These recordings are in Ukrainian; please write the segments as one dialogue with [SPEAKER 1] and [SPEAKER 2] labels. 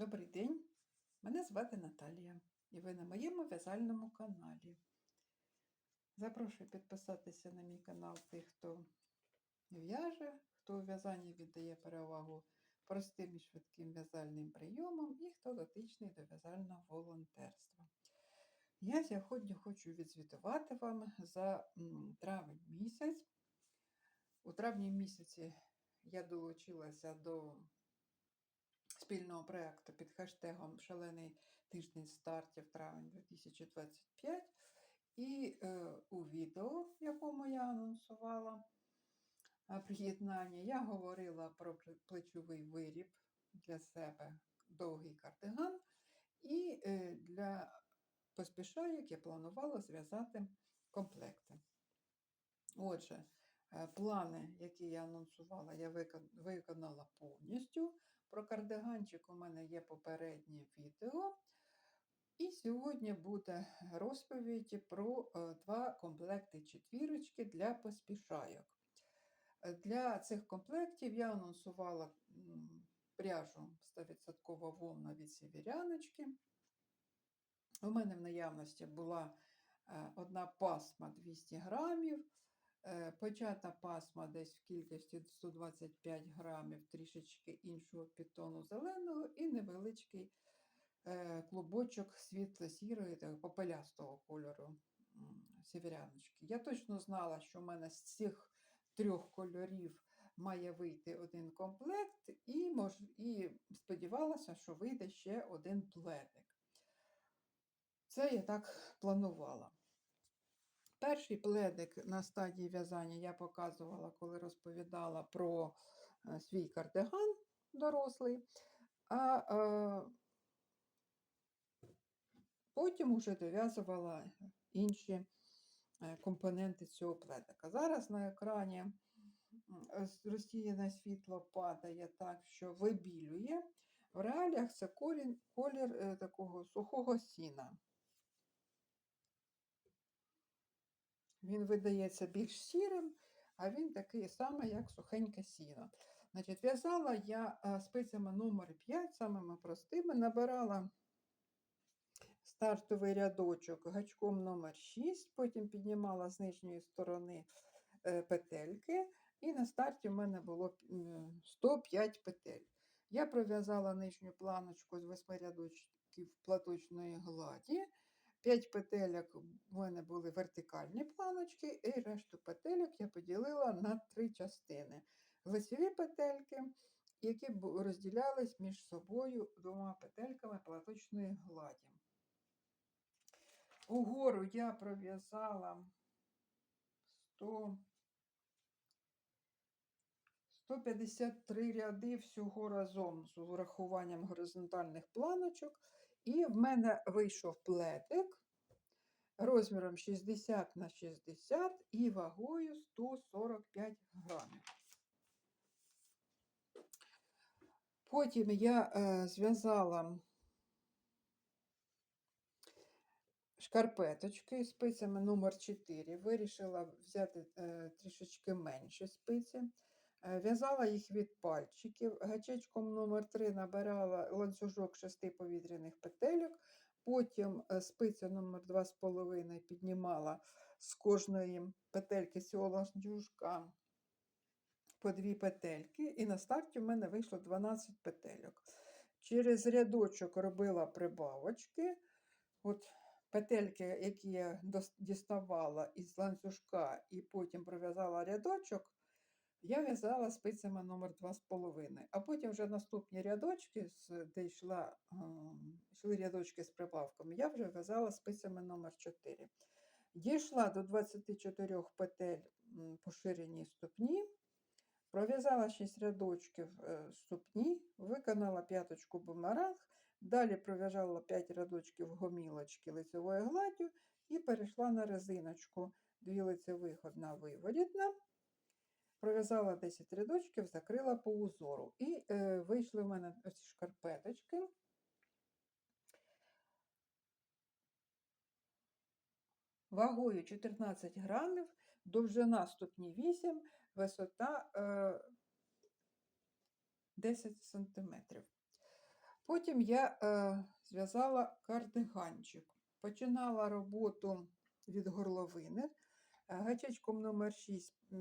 [SPEAKER 1] Добрий день, мене звати Наталія, і ви на моєму в'язальному каналі. Запрошую підписатися на мій канал тих, хто в'яже, хто у в'язанні віддає перевагу простим і швидким в'язальним прийомам, і хто дотичний до в'язального волонтерства. Я сьогодні хочу відзвітувати вам за травень місяць. У травні місяці я долучилася до спільного проєкту під хештегом Шалений тиждень стартів травень 2025. І е, у відео, в якому я анонсувала е, приєднання, я говорила про плечовий виріб для себе довгий кардиган. І е, для поспішайок я планувала зв'язати комплекти. Отже, е, плани, які я анонсувала, я виконала повністю. Про кардиганчик у мене є попереднє відео. І сьогодні буде розповідь про е, два комплекти четвірочки для поспішайок. Е, Для цих комплектів я анонсувала пряжу 100% вовна від сєвєряночки. У мене в наявності була е, одна пасма 200 грамів, почата пасма десь в кількості 125 грамів, трішечки іншого підтону зеленого і невеличкий е, клубочок світло-сірої попелястого кольору м, сєвєряночки. Я точно знала, що в мене з цих трьох кольорів має вийти один комплект, і, мож, і сподівалася, що вийде ще один пледик. Це я так планувала. Перший пледик на стадії в'язання я показувала, коли розповідала про е, свій кардиган дорослий, а е, потім уже дов'язувала інші е, компоненти цього пледика. Зараз на екрані розсіяне світло падає так, що вибілює. В реаліях це колір, колір такого сухого сіна. Він видається більш сірим, а він такий самий, як сухеньке сіно. Значить, в'язала я спицями номер 5, самими простими, набирала стартовий рядочок гачком номер 6, потім піднімала з нижньої сторони е, петельки, і на старті в мене було 105 петель. Я пров'язала нижню планочку з 8 рядочків платочної гладі. 5 петельок в мене були вертикальні планочки, і решту петельок я поділила на три частини. Лицеві петельки, які розділялись між собою двома петельками платочної гладі. Угору я пров'язала 100, 153 ряди всього разом з урахуванням горизонтальних планочок. І в мене вийшов плетик розміром 60 на 60 і вагою 145 грамів. Потім я е, зв'язала шкарпеточки спицями номер 4 Вирішила взяти е, трішечки менші спиці. Е, В'язала їх від пальчиків. Гачечком номер 3 набирала ланцюжок 6 повітряних петельок. Потім е, спицю номер 2,5 піднімала з кожної петельки цього ланцюжка по дві петельки. І на старті в мене вийшло 12 петельок. Через рядочок робила прибавочки. От петельки, які я діставала із ланцюжка і потім пров'язала рядочок, я в'язала спицями номер 2,5. А потім вже наступні рядочки, де йшла, йшли рядочки з прибавками, я вже в'язала спицями номер 4. Дійшла до 24 петель по ширині ступні, пров'язала 6 рядочків е, ступні, виконала п'яточку бумеранг, далі пров'язала 5 рядочків гомілочки лицевою гладдю і перейшла на резиночку. Дві лицевих, одна виворітна. Пров'язала 10 рядочків, закрила по узору. І е, вийшли в мене ось шкарпеточки. Вагою 14 грамів, довжина ступні 8, висота е, 10 сантиметрів. Потім я е, зв'язала кардиганчик. Починала роботу від горловини. Е, Гачечком номер 6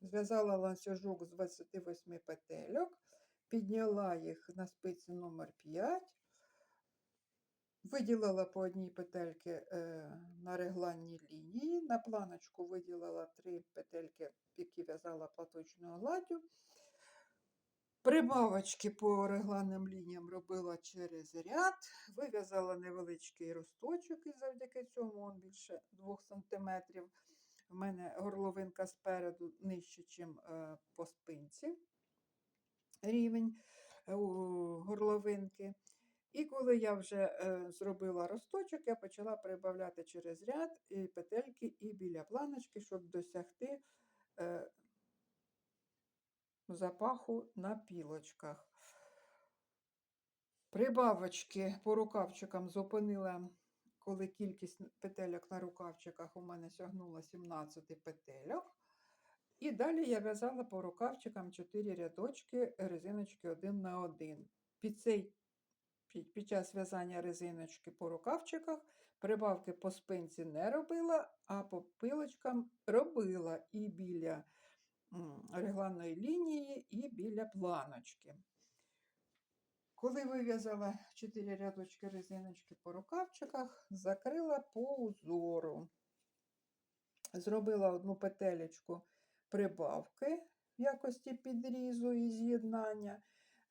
[SPEAKER 1] зв'язала ланцюжок з 28 петельок, підняла їх на спиці номер 5, виділила по одній петельки е, на регланній лінії, на планочку виділила три петельки, які в'язала платочною гладдю. Прибавочки по регланним лініям робила через ряд, вив'язала невеличкий росточок і завдяки цьому він більше 2 см. В мене горловинка спереду нижче, ніж по спинці рівень е, горловинки. І коли я вже е, зробила росточок, я почала прибавляти через ряд і петельки і біля планочки, щоб досягти е, запаху на пілочках. Прибавочки по рукавчикам зупинила, коли кількість петельок на рукавчиках у мене сягнула 17 петельок. І далі я в'язала по рукавчикам 4 рядочки резиночки один на один. Під, цей, під, під час в'язання резиночки по рукавчиках прибавки по спинці не робила, а по пилочкам робила і біля м, регланної лінії, і біля планочки. Коли вив'язала 4 рядочки резиночки по рукавчиках, закрила по узору. Зробила одну петелечку прибавки в якості підрізу і з'єднання.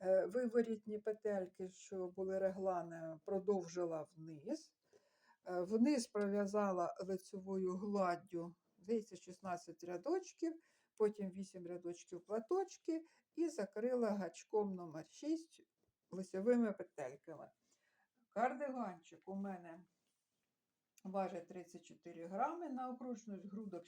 [SPEAKER 1] Е, Виворітні петельки, що були регланами, продовжила вниз. Е, Вниз пров'язала лицевою гладдю, здається, 16 рядочків, потім 8 рядочків платочки і закрила гачком номер 6 лицевими петельками. Кардиганчик у мене важить 34 грами, на окружність грудок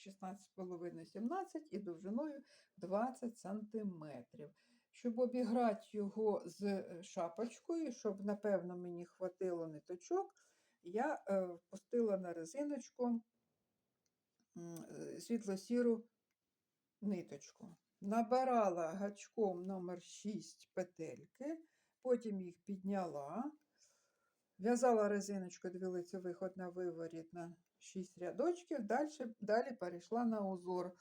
[SPEAKER 1] 16,5-17 і довжиною 20 сантиметрів. Щоб обіграти його з е, шапочкою, щоб, напевно, мені хватило ниточок, я е, впустила на резиночку е, світло-сіру ниточку. Набирала гачком номер 6 петельки, потім їх підняла, в'язала резиночку дві лицевих, одна виворіт на 6 рядочків, далі, далі перейшла на узор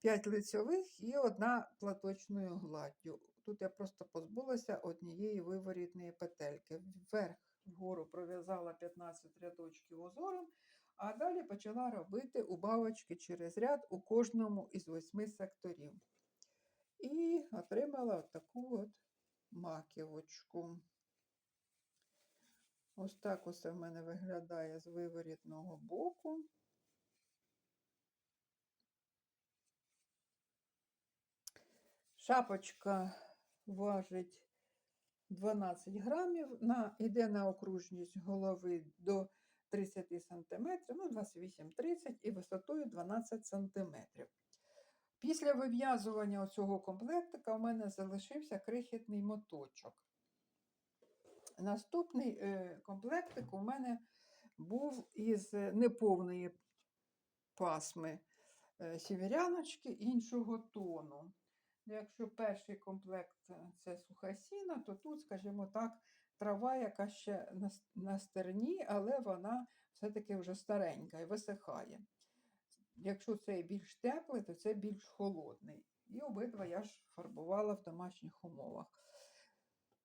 [SPEAKER 1] 5 лицьових і одна платочною гладдю. Тут я просто позбулася однієї виворітної петельки. Вверх вгору пров'язала 15 рядочків узором, а далі почала робити убавочки через ряд у кожному із восьми секторів. І отримала от таку от маківочку. Ось так усе в мене виглядає з виворітного боку. Шапочка важить 12 грамів, на, йде на окружність голови до 30 см, ну 28-30 і висотою 12 см. Після вив'язування цього комплектика у мене залишився крихітний моточок. Наступний е, комплектик у мене був із неповної пасми е, сіверяночки іншого тону. Якщо перший комплект е, це суха сіна, то тут, скажімо так, трава, яка ще на стерні, але вона все-таки вже старенька і висихає. Якщо цей більш теплий, то це більш холодний. І обидва я ж фарбувала в домашніх умовах.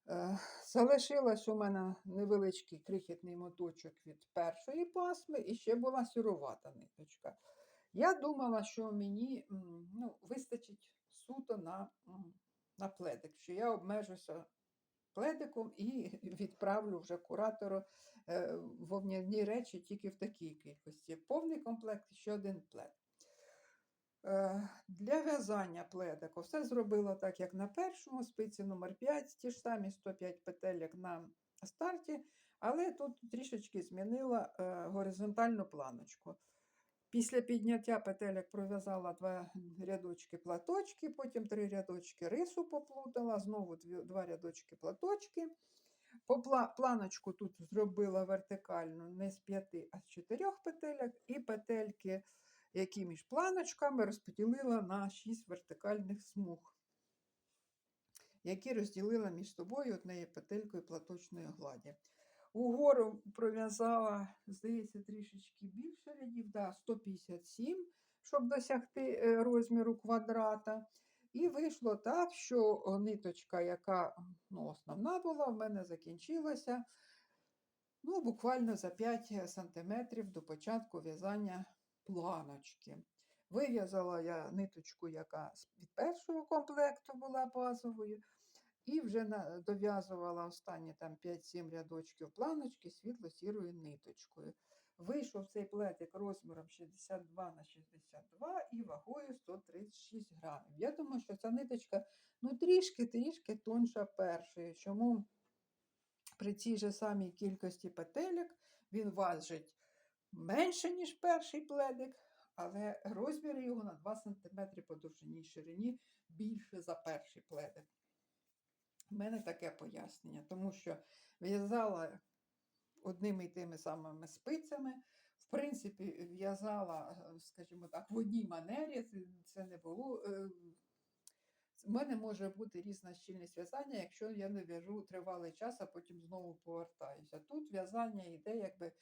[SPEAKER 1] Е, Залишилась у мене невеличкий крихітний моточок від першої пасми, і ще була сіровата ниточка. Я думала, що мені ну, вистачить суто на, на пледик, що я обмежуся пледиком і відправлю вже куратору е, вовняні речі тільки в такій кількості. Повний комплект ще один плед. Е, Для в'язання пледику все зробила так, як на першому, спиці номер 5, ті ж самі 105 петелек на старті, але тут трішечки змінила е, горизонтальну планочку. Після підняття петелек пров'язала два рядочки платочки, потім три рядочки рису поплутала, знову два рядочки платочки. Планочку тут зробила вертикальну не з п'яти, а з чотирьох петелек, і петельки, які між планочками розподілила на шість вертикальних смуг. які розділила між собою однією петелькою платочної гладі. Угору пров'язала, здається, трішечки більше рядів, да, 157, щоб досягти е, розміру квадрата. І вийшло так, що ниточка, яка ну, основна була, в мене закінчилася ну, буквально за 5 сантиметрів до початку в'язання планочки. Вив'язала я ниточку, яка від першого комплекту була базовою, і вже дов'язувала останні там 5-7 рядочків планочки світло-сірою ниточкою. Вийшов цей плетик розміром 62 на 62 і вагою 136 грамів. Я думаю, що ця ниточка ну, трішки-трішки тонша першої. Чому при цій же самій кількості петелек він важить менше, ніж перший пледик, але розмір його на 2 см по довжині ширині більше за перший пледик. У мене таке пояснення, тому що в'язала одними і тими самими спицями. В принципі, в'язала, е, скажімо так, в одній манері. Це- не було. е, У мене може бути різна щільність в'язання, якщо я не в'яжу тривалий час, а потім знову повертаюся. Тут в'язання йде якби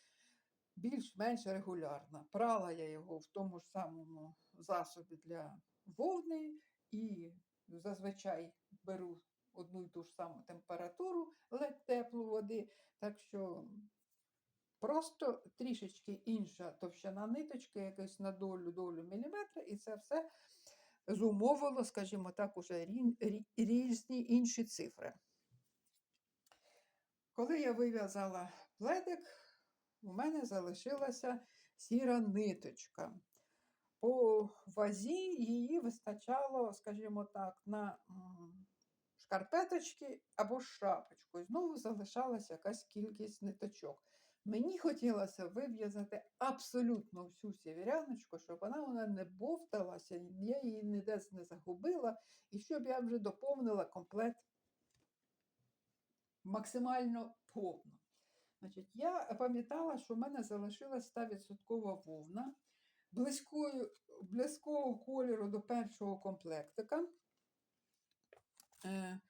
[SPEAKER 1] більш-менш регулярно. Прала я його в тому ж самому засобі для вовни і зазвичай беру одну і ту ж саму температуру, ледь теплу води. Так що просто трішечки інша товщина ниточки, якось на долю долю міліметра, і це все зумовило, скажімо так, уже рі- рі- різні інші цифри. Коли я вив'язала пледик, у мене залишилася сіра ниточка. По вазі її вистачало, скажімо так, на шкарпеточки або шапочку. І знову залишалася якась кількість ниточок. Мені хотілося вив'язати абсолютно всю сіверяночку, щоб вона, вона не бовталася, я її ніде не загубила, і щоб я вже доповнила комплект максимально повно. Значить, я пам'ятала, що в мене залишилась 100% вовна близького кольору до першого комплектика. Е,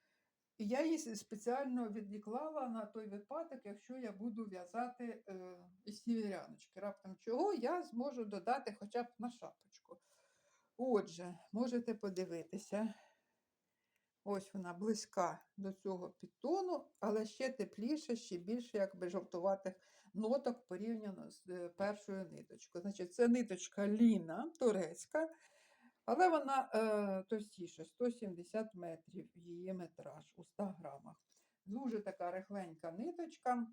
[SPEAKER 1] і я її спеціально відклала на той випадок, якщо я буду в'язати е, із сіверяночки. Раптом чого я зможу додати хоча б на шапочку. Отже, можете подивитися. Ось вона близька до цього підтону, але ще тепліше, ще більше якби жовтуватих ноток порівняно з е, першою ниточкою. Значить, це ниточка Ліна турецька, але вона е, товстіша, 170 метрів її метраж у 100 грамах. Дуже така рихленька ниточка.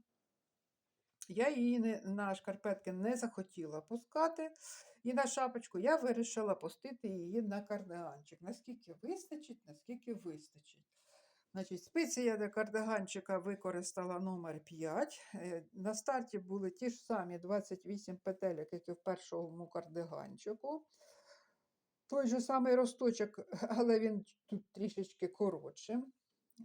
[SPEAKER 1] Я її не, на шкарпетки не захотіла пускати. І на шапочку я вирішила пустити її на кардиганчик. Наскільки вистачить, наскільки вистачить. Значить, спиці я для кардиганчика використала номер 5. Е, На старті були ті ж самі 28 петелек, як і в першому кардиганчику. Той же самий росточок, але він тут трішечки коротший,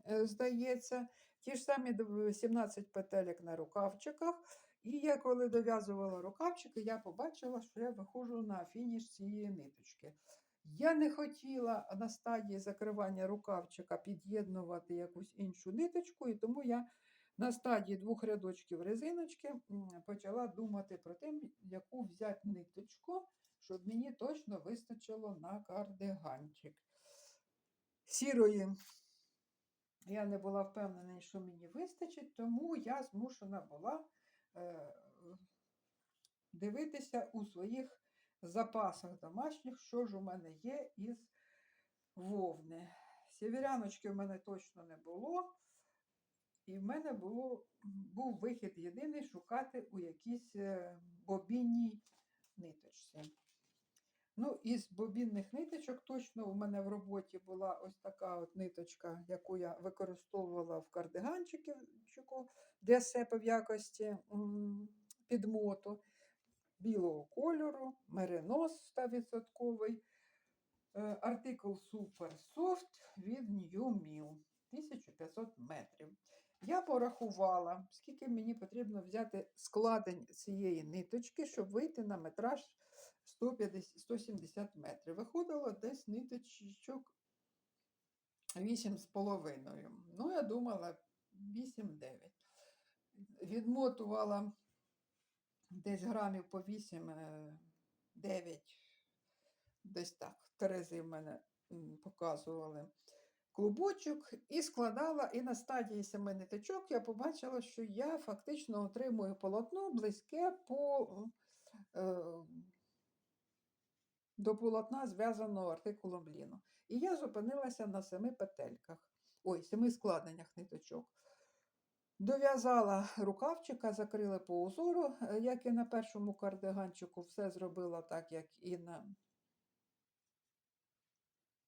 [SPEAKER 1] е, здається. Ті ж самі дв- 17 петелек на рукавчиках. І я коли дов'язувала рукавчики, я побачила, що я виходжу на фініш цієї ниточки. Я не хотіла на стадії закривання рукавчика під'єднувати якусь іншу ниточку, і тому я на стадії двох рядочків резиночки почала думати про те, яку взяти ниточку, щоб мені точно вистачило на кардиганчик. Сірої я не була впевнена, що мені вистачить, тому я змушена була е, дивитися у своїх запасах домашніх, що ж у мене є із вовни. Сєвєряночки в мене точно не було. І в мене було, був вихід єдиний шукати у якійсь е, бобінній ниточці. Ну, із бобінних ниточок точно у мене в роботі була ось така от ниточка, яку я використовувала в кардиганчику для себе в якості підмоту білого кольору, меринос 100%, е, артикул Super Soft від New Mill 1500 метрів. Я порахувала, скільки мені потрібно взяти складень цієї ниточки, щоб вийти на метраж 150, 170 метрів. Виходило десь ниточок Вісім з половиною. Ну, я думала 8-9. Відмотувала десь грамів по 8, е, 9, десь так. Терези в мене показували клубочок і складала, і на стадії семи ниточок я побачила, що я фактично отримую полотно близьке по е, до полотна зв'язаного артикулом ліну. І я зупинилася на семи петельках, ой, семи складеннях ниточок. Дов'язала рукавчика, закрили по узору, е, як і на першому кардиганчику, все зробила так, як і на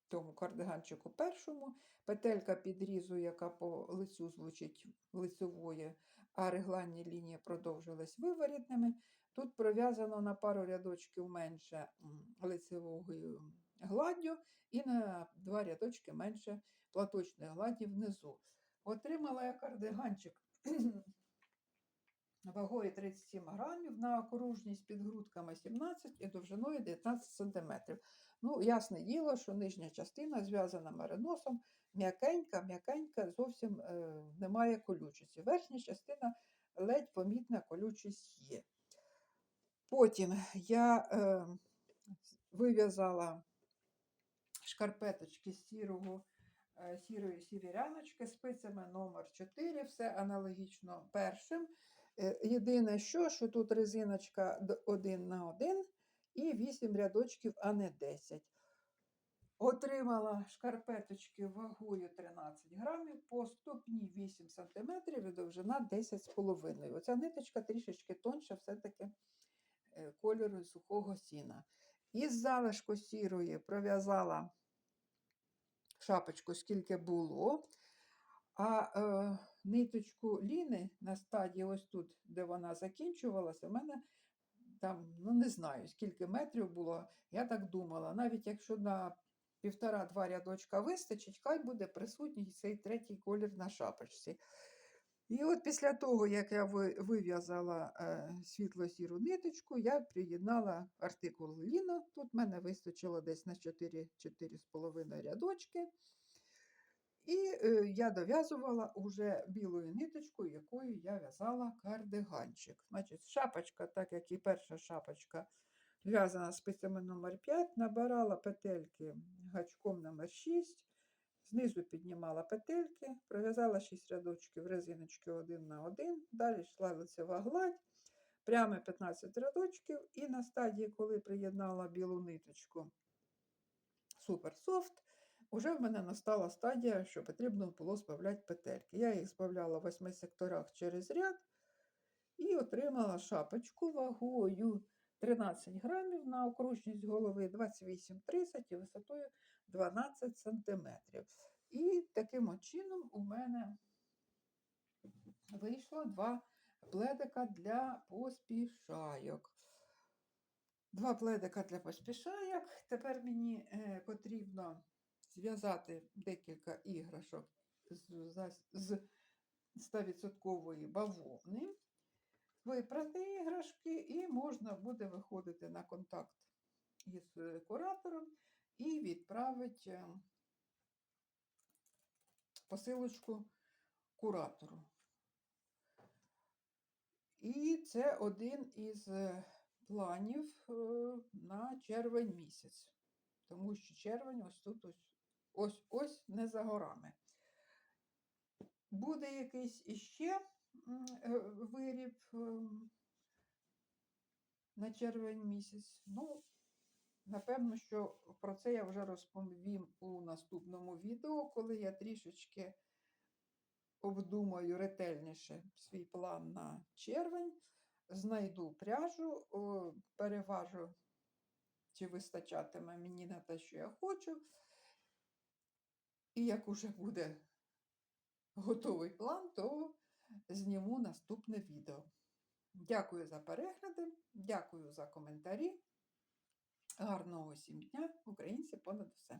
[SPEAKER 1] тому кардиганчику першому. Петелька підрізу, яка по лицю звучить лицевої, а регланні лінії продовжились виворітними. Тут пров'язано на пару рядочків менше лицевою гладдю і на два рядочки менше платочної гладді внизу. Отримала я кардиганчик вагою 37 грамів на окружність під грудками 17 і довжиною 19 см. Ну, ясне діло, що нижня частина зв'язана мериносом, м'якенька, м'якенька, зовсім е, немає колючості. Верхня частина ледь помітна колючість є. Потім я е, вив'язала шкарпеточки з сірого, е, сірої сівіряночки спицями номер 4, все аналогічно першим. Е, Єдине, що, що тут резиночка д- один на один і 8 рядочків, а не 10. Отримала шкарпеточки вагою 13 грамів, по ступні 8 см і довжина 10,5. Оця ниточка трішечки тонша, все-таки кольору сухого сіна. Із залишку сірої пров'язала шапочку, скільки було. А е, ниточку ліни на стадії, ось тут, де вона закінчувалася, у мене там, ну не знаю, скільки метрів було. Я так думала, навіть якщо на півтора-два рядочка вистачить, хай буде присутній цей третій колір на шапочці. І от після того, як я вив'язала е, світло-сіру ниточку, я приєднала артикул Ліно. Тут в мене вистачило десь на 4-4,5 рядочки. І е, я дов'язувала уже білою ниточкою, якою я в'язала кардиганчик. Значить, шапочка, так як і перша шапочка, в'язана спицями номер 5, набирала петельки гачком номер 6, знизу піднімала петельки, пров'язала 6 рядочків резиночки 1 на 1, далі йшла лицева гладь, прямо 15 рядочків, і на стадії, коли приєднала білу ниточку Супер Софт, Уже в мене настала стадія, що потрібно було збавляти петельки. Я їх збавляла в восьми секторах через ряд і отримала шапочку вагою 13 грамів на окружність голови 28-30 і висотою 12 сантиметрів. І таким чином у мене вийшло два пледика для поспішайок. Два пледика для поспішайок. Тепер мені е, потрібно зв'язати декілька іграшок з, зас- з 100% бавовни, випрати іграшки, і можна буде виходити на контакт із куратором і відправити е, посилочку куратору. І це один із е, планів е, на червень місяць. Тому що червень ось тут ось ось ось не за горами. Буде якийсь іще виріб ем, на червень місяць. Ну, напевно, що про це я вже розповім у наступному відео, коли я трішечки обдумаю ретельніше свій план на червень, знайду пряжу, переважу, чи вистачатиме мені на те, що я хочу. І як уже буде готовий план, то зніму наступне відео. Дякую за перегляди, дякую за коментарі. Гарного всім дня, українці понад все.